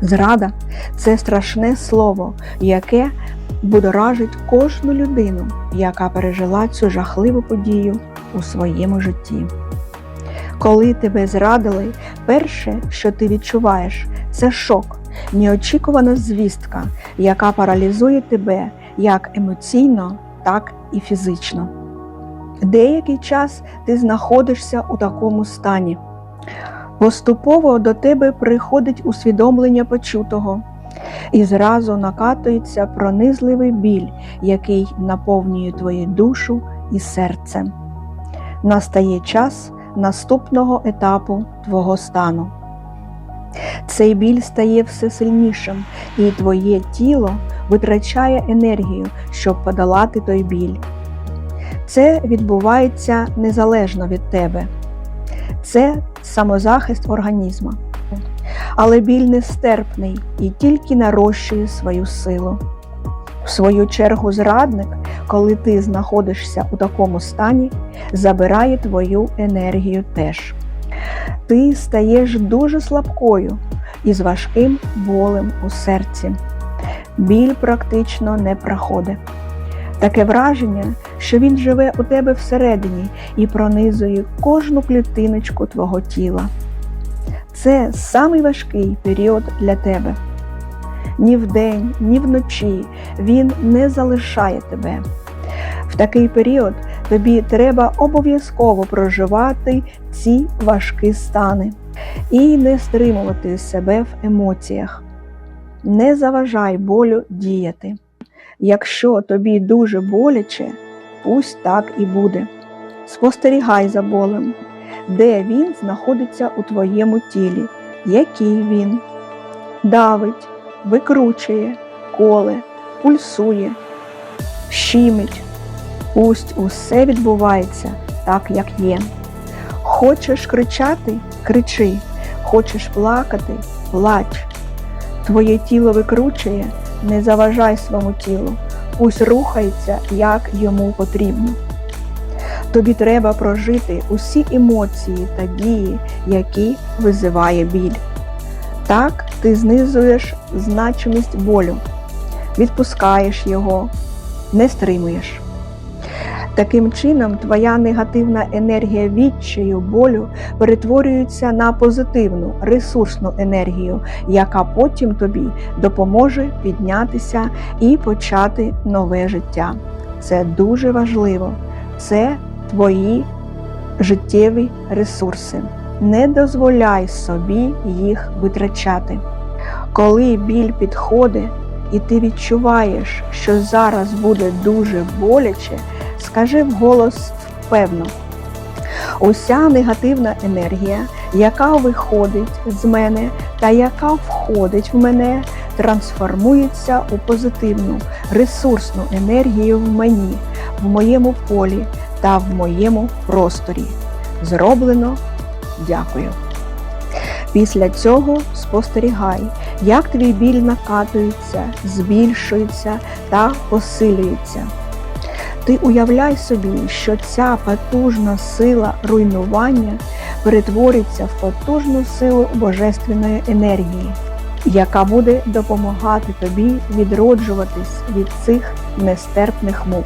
Зрада це страшне слово, яке будоражить кожну людину, яка пережила цю жахливу подію у своєму житті. Коли тебе зрадили, перше, що ти відчуваєш, це шок, неочікувана звістка, яка паралізує тебе як емоційно, так і фізично. Деякий час ти знаходишся у такому стані. Поступово до тебе приходить усвідомлення почутого, і зразу накатується пронизливий біль, який наповнює твою душу і серце. Настає час наступного етапу твого стану. Цей біль стає все сильнішим, і твоє тіло витрачає енергію, щоб подолати той біль. Це відбувається незалежно від тебе. Це самозахист організму. Але біль нестерпний і тільки нарощує свою силу. В свою чергу, зрадник, коли ти знаходишся у такому стані, забирає твою енергію теж. Ти стаєш дуже слабкою і з важким болем у серці. Біль практично не проходить. Таке враження, що він живе у тебе всередині і пронизує кожну клітиночку твого тіла. Це самий важкий період для тебе. Ні вдень, ні вночі він не залишає тебе. В такий період тобі треба обов'язково проживати ці важкі стани і не стримувати себе в емоціях. Не заважай болю діяти. Якщо тобі дуже боляче, пусть так і буде. Спостерігай за болем, де він знаходиться у твоєму тілі, який він давить, викручує, коле, пульсує, щимить. Пусть усе відбувається так, як є. Хочеш кричати кричи, хочеш плакати плач. Твоє тіло викручує, не заважай своєму тілу, пусть рухається, як йому потрібно. Тобі треба прожити усі емоції та дії, які визиває біль. Так ти знизуєш значимість болю, відпускаєш його, не стримуєш. Таким чином, твоя негативна енергія відчаю болю перетворюється на позитивну ресурсну енергію, яка потім тобі допоможе піднятися і почати нове життя. Це дуже важливо. Це твої життєві ресурси. Не дозволяй собі їх витрачати. Коли біль підходить і ти відчуваєш, що зараз буде дуже боляче, скажи вголос впевно. Уся негативна енергія, яка виходить з мене та яка входить в мене, трансформується у позитивну ресурсну енергію в мені, в моєму полі та в моєму просторі. Зроблено. Дякую. Після цього спостерігай, як твій біль накатується, збільшується та посилюється. Ти уявляй собі, що ця потужна сила руйнування перетвориться в потужну силу божественної енергії, яка буде допомагати тобі відроджуватись від цих нестерпних мук.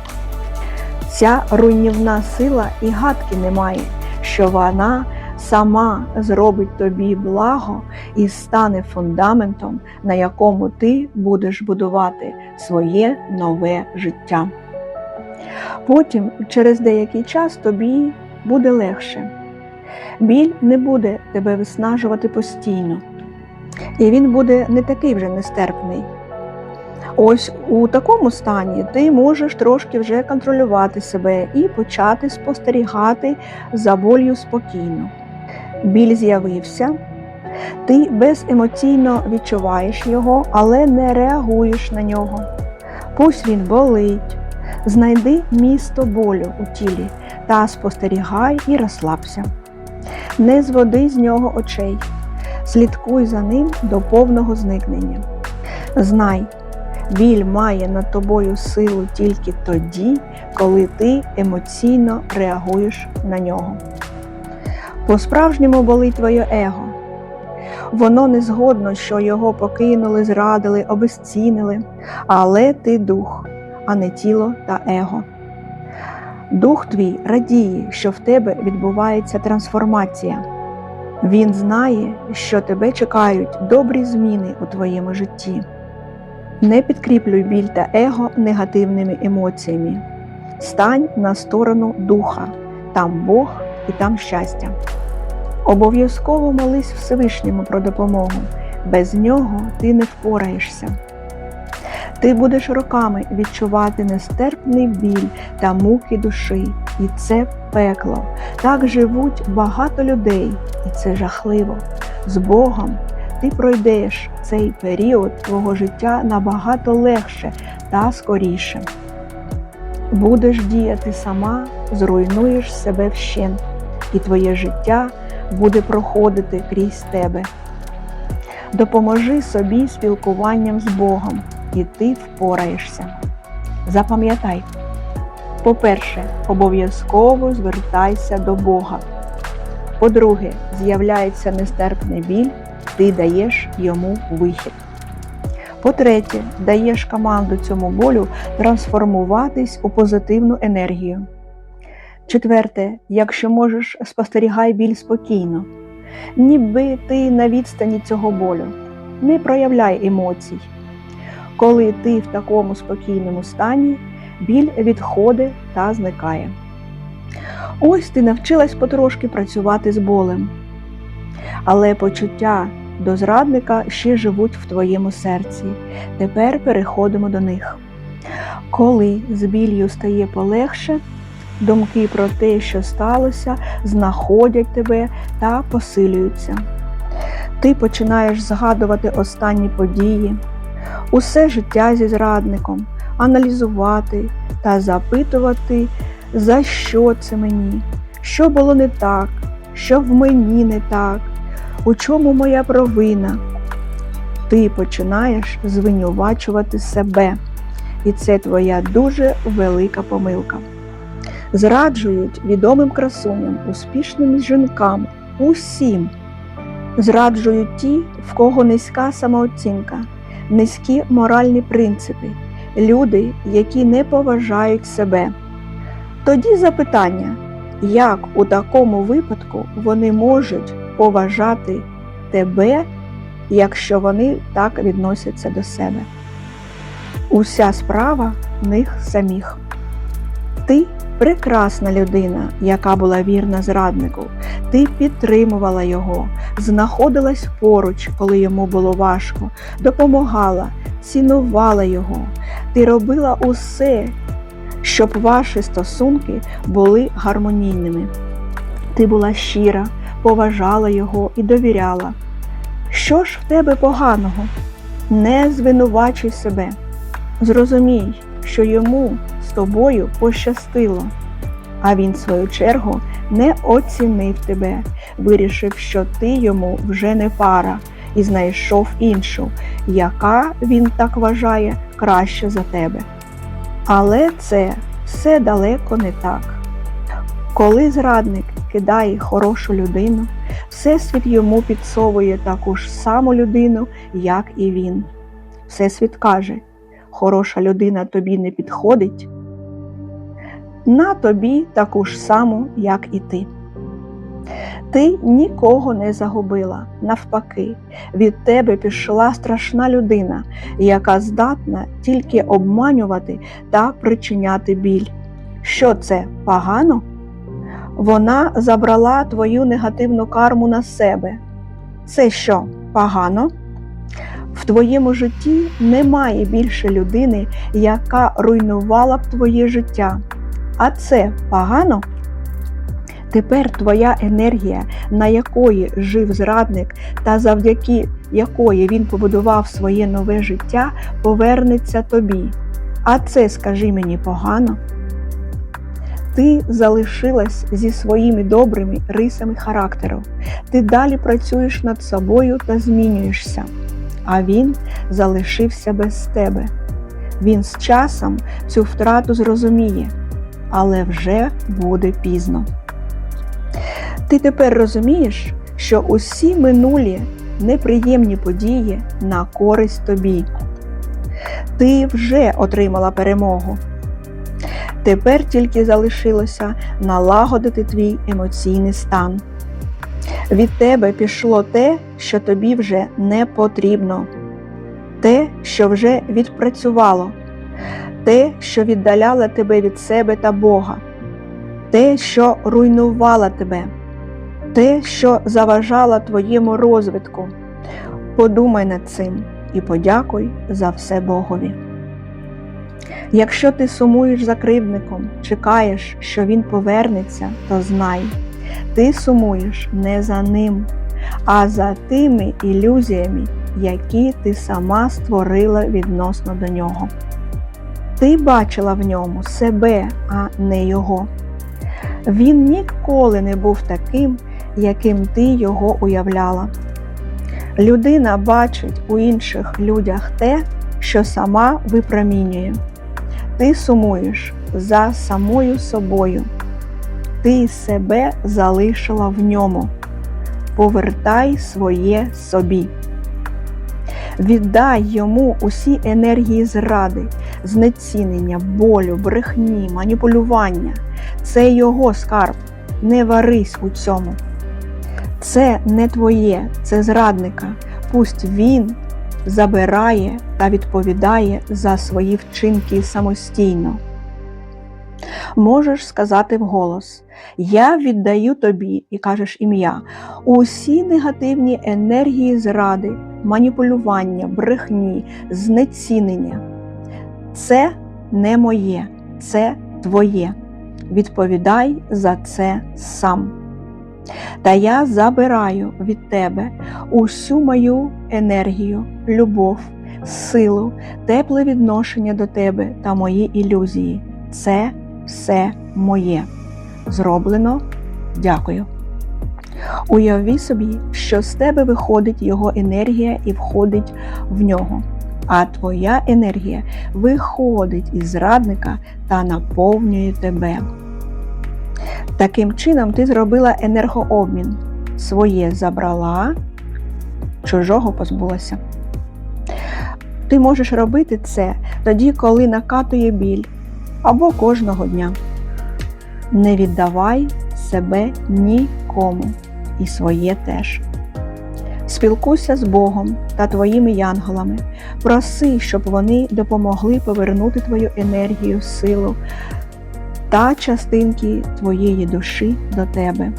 Ця руйнівна сила і гадки не має, що вона сама зробить тобі благо і стане фундаментом, на якому ти будеш будувати своє нове життя. Потім, через деякий час, тобі буде легше. Біль не буде тебе виснажувати постійно, і він буде не такий вже нестерпний. Ось у такому стані ти можеш трошки вже контролювати себе і почати спостерігати за болью спокійно. Біль з'явився, ти беземоційно відчуваєш його, але не реагуєш на нього. Пусть він болить. Знайди місто болю у тілі та спостерігай і розслабся. Не зводи з нього очей, слідкуй за ним до повного зникнення. Знай, біль має над тобою силу тільки тоді, коли ти емоційно реагуєш на нього. По-справжньому болить твоє его. Воно не згодно, що його покинули, зрадили, обезцінили, але ти дух, а не тіло та его. Дух твій радіє, що в тебе відбувається трансформація. Він знає, що тебе чекають добрі зміни у твоєму житті. Не підкріплюй біль та его негативними емоціями. Стань на сторону духа, там Бог і там щастя. Обов'язково молись Всевишньому про допомогу. Без нього ти не впораєшся. Ти будеш роками відчувати нестерпний біль та муки душі, і це пекло. Так живуть багато людей, і це жахливо. З Богом ти пройдеш цей період твого життя набагато легше та скоріше. Будеш діяти сама, зруйнуєш себе вщент, і твоє життя буде проходити крізь тебе. Допоможи собі спілкуванням з Богом, і ти впораєшся. Запам'ятай, по-перше, обов'язково звертайся до Бога. По-друге, з'являється нестерпний біль, ти даєш йому вихід. По-третє, даєш команду цьому болю трансформуватись у позитивну енергію. Четверте, якщо можеш, спостерігай біль спокійно, ніби ти на відстані цього болю. Не проявляй емоцій. Коли ти в такому спокійному стані, біль відходить та зникає. Ось ти навчилась потрошки працювати з болем. Але почуття до зрадника ще живуть в твоєму серці. Тепер переходимо до них. Коли з білью стає полегше, думки про те, що сталося, знаходять тебе та посилюються. Ти починаєш згадувати останні події, усе життя зі зрадником, аналізувати та запитувати, за що це мені, що було не так, що в мені не так, у чому моя провина. Ти починаєш звинувачувати себе, і це твоя дуже велика помилка. Зраджують відомим красуням, успішним жінкам, усім. Зраджують ті, в кого низька самооцінка, низькі моральні принципи, люди, які не поважають себе. Тоді запитання, як у такому випадку вони можуть поважати тебе, якщо вони так відносяться до себе? Уся справа в них самих. Ти прекрасна людина, яка була вірна зраднику. Ти підтримувала його, знаходилась поруч, коли йому було важко, допомагала, цінувала його. Ти робила усе, щоб ваші стосунки були гармонійними. Ти була щира, поважала його і довіряла. Що ж в тебе поганого? Не звинувачуй себе. Зрозумій, що йому тобою пощастило, а він, в свою чергу, не оцінив тебе, вирішив, що ти йому вже не пара, і знайшов іншу, яка він так вважає краще за тебе. Але це все далеко не так. Коли зрадник кидає хорошу людину, Всесвіт йому підсовує таку ж саму людину, як і він. Всесвіт каже, хороша людина тобі не підходить, на тобі таку ж саму, як і ти. Ти нікого не загубила, навпаки, від тебе пішла страшна людина, яка здатна тільки обманювати та причиняти біль. Що це погано? Вона забрала твою негативну карму на себе. Це що, погано? В твоєму житті немає більше людини, яка руйнувала б твоє життя. А це погано? Тепер твоя енергія, на якої жив зрадник, та завдяки якої він побудував своє нове життя, повернеться тобі. А це, скажи мені, погано? Ти залишилась зі своїми добрими рисами характеру. Ти далі працюєш над собою та змінюєшся, а він залишився без тебе. Він з часом цю втрату зрозуміє, але вже буде пізно. Ти тепер розумієш, що усі минулі неприємні події на користь тобі. Ти вже отримала перемогу. Тепер тільки залишилося налагодити твій емоційний стан. Від тебе пішло те, що тобі вже не потрібно, те, що вже відпрацювало, те, що віддаляло тебе від себе та Бога, те, що руйнувало тебе, те, що заважало твоєму розвитку. Подумай над цим і подякуй за все Богові. Якщо ти сумуєш за кривдником, чекаєш, що він повернеться, то знай, ти сумуєш не за ним, а за тими ілюзіями, які ти сама створила відносно до нього. Ти бачила в ньому себе, а не його. Він ніколи не був таким, яким ти його уявляла. Людина бачить у інших людях те, що сама випромінює. Ти сумуєш за самою собою. Ти себе залишила в ньому. Повертай своє собі. Віддай йому усі енергії зради, знецінення, болю, брехні, маніпулювання. Це його скарб. Не варись у цьому. Це не твоє, це зрадника. Пусть він забирає та відповідає за свої вчинки самостійно. Можеш сказати вголос: Я віддаю тобі, і кажеш ім'я, усі негативні енергії зради, маніпулювання, брехні, знецінення. Це не моє, це твоє. Відповідай за це сам. Та я забираю від тебе усю мою енергію, любов, силу, тепле відношення до тебе та мої ілюзії. Це все моє. Зроблено. Дякую. Уяви собі, що з тебе виходить його енергія і входить в нього. А твоя енергія виходить із зрадника та наповнює тебе. Таким чином, ти зробила енергообмін. Своє забрала, чужого позбулася. Ти можеш робити це тоді, коли накатує біль або кожного дня. Не віддавай себе нікому і своє теж. Спілкуйся з Богом та твоїми янголами. Проси, щоб вони допомогли повернути твою енергію, силу та частинки твоєї душі до тебе.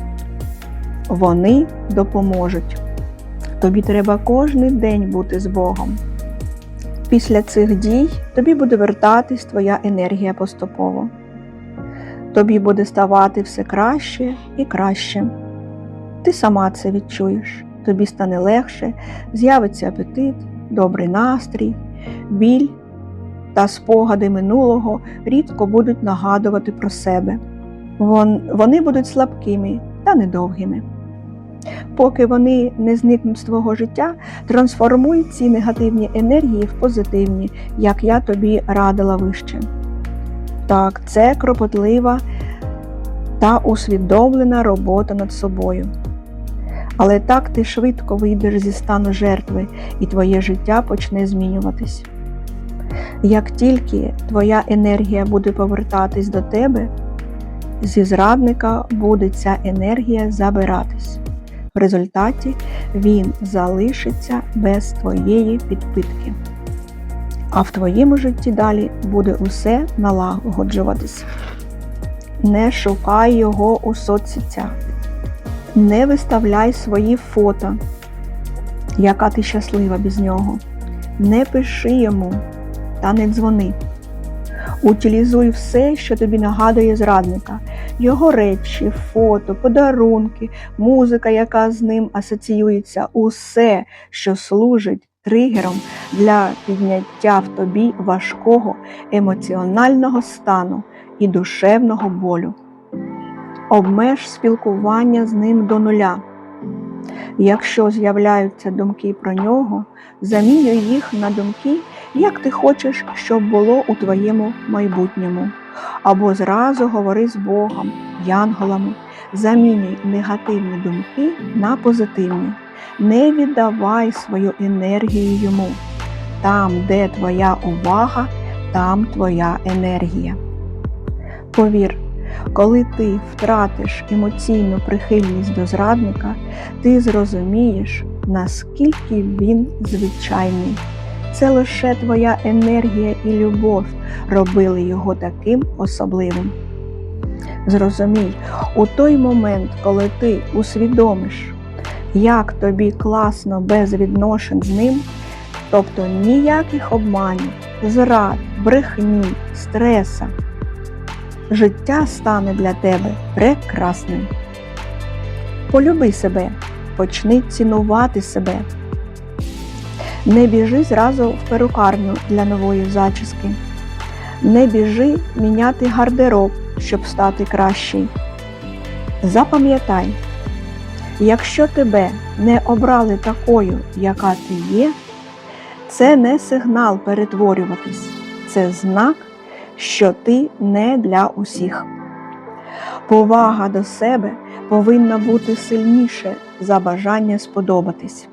Вони допоможуть. Тобі треба кожен день бути з Богом. Після цих дій тобі буде вертатись твоя енергія поступово. Тобі буде ставати все краще і краще. Ти сама це відчуєш, тобі стане легше, з'явиться апетит, добрий настрій, біль та спогади минулого рідко будуть нагадувати про себе. Вони будуть слабкими та недовгими. Поки вони не зникнуть з твого життя, трансформуй ці негативні енергії в позитивні, як я тобі радила вище. Так, це кропотлива та усвідомлена робота над собою. Але так ти швидко вийдеш зі стану жертви, і твоє життя почне змінюватись. Як тільки твоя енергія буде повертатись до тебе, зі зрадника буде ця енергія забиратись. В результаті він залишиться без твоєї підпитки. А в твоєму житті далі буде усе налагоджуватись. Не шукай його у соцсетях, не виставляй свої фото, яка ти щаслива без нього. Не пиши йому та не дзвони. Утилізуй все, що тобі нагадує зрадника, його речі, фото, подарунки, музика, яка з ним асоціюється, усе, що служить тригером для підняття в тобі важкого емоціонального стану і душевного болю. Обмеж спілкування з ним до нуля. Якщо з'являються думки про нього, замінюй їх на думки, як ти хочеш, щоб було у твоєму майбутньому. Або зразу говори з Богом, янголами, замінюй негативні думки на позитивні. Не віддавай свою енергію йому. Там, де твоя увага, там твоя енергія. Повір, коли ти втратиш емоційну прихильність до зрадника, ти зрозумієш, наскільки він звичайний. Це лише твоя енергія і любов робили його таким особливим. Зрозумій, у той момент, коли ти усвідомиш, як тобі класно без відношень з ним, тобто ніяких обманів, зрад, брехні, стреса, життя стане для тебе прекрасним. Полюби себе, почни цінувати себе. Не біжи зразу в перукарню для нової зачіски. Не біжи міняти гардероб, щоб стати кращий. Запам'ятай, якщо тебе не обрали такою, яка ти є, це не сигнал перетворюватись, це знак, що ти не для усіх. Повага до себе повинна бути сильніше за бажання сподобатись.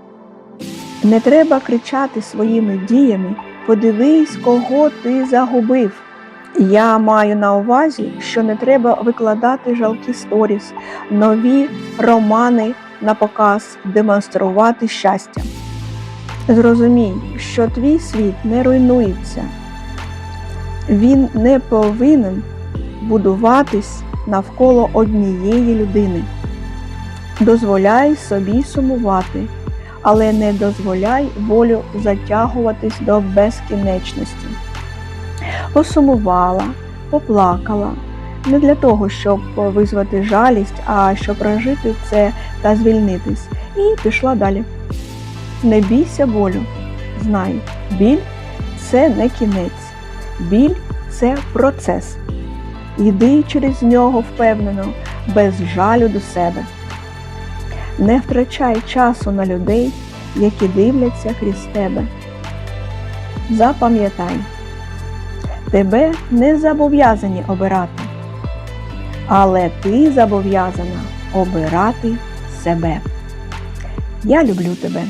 Не треба кричати своїми діями подивись, кого ти загубив. Я маю на увазі, що не треба викладати жалкі сторіс, нові романи на показ, демонструвати щастя. Зрозумій, що твій світ не руйнується, він не повинен будуватись навколо однієї людини. Дозволяй собі сумувати, але не дозволяй волю затягуватись до безкінечності. Посумувала, поплакала, не для того, щоб визвати жалість, а щоб прожити це та звільнитись, і пішла далі. Не бійся болю, знай, біль це не кінець, біль це процес. Йди через нього впевнено, без жалю до себе. Не втрачай часу на людей, які дивляться крізь тебе. Запам'ятай, тебе не зобов'язані обирати, але ти зобов'язана обирати себе. Я люблю тебе.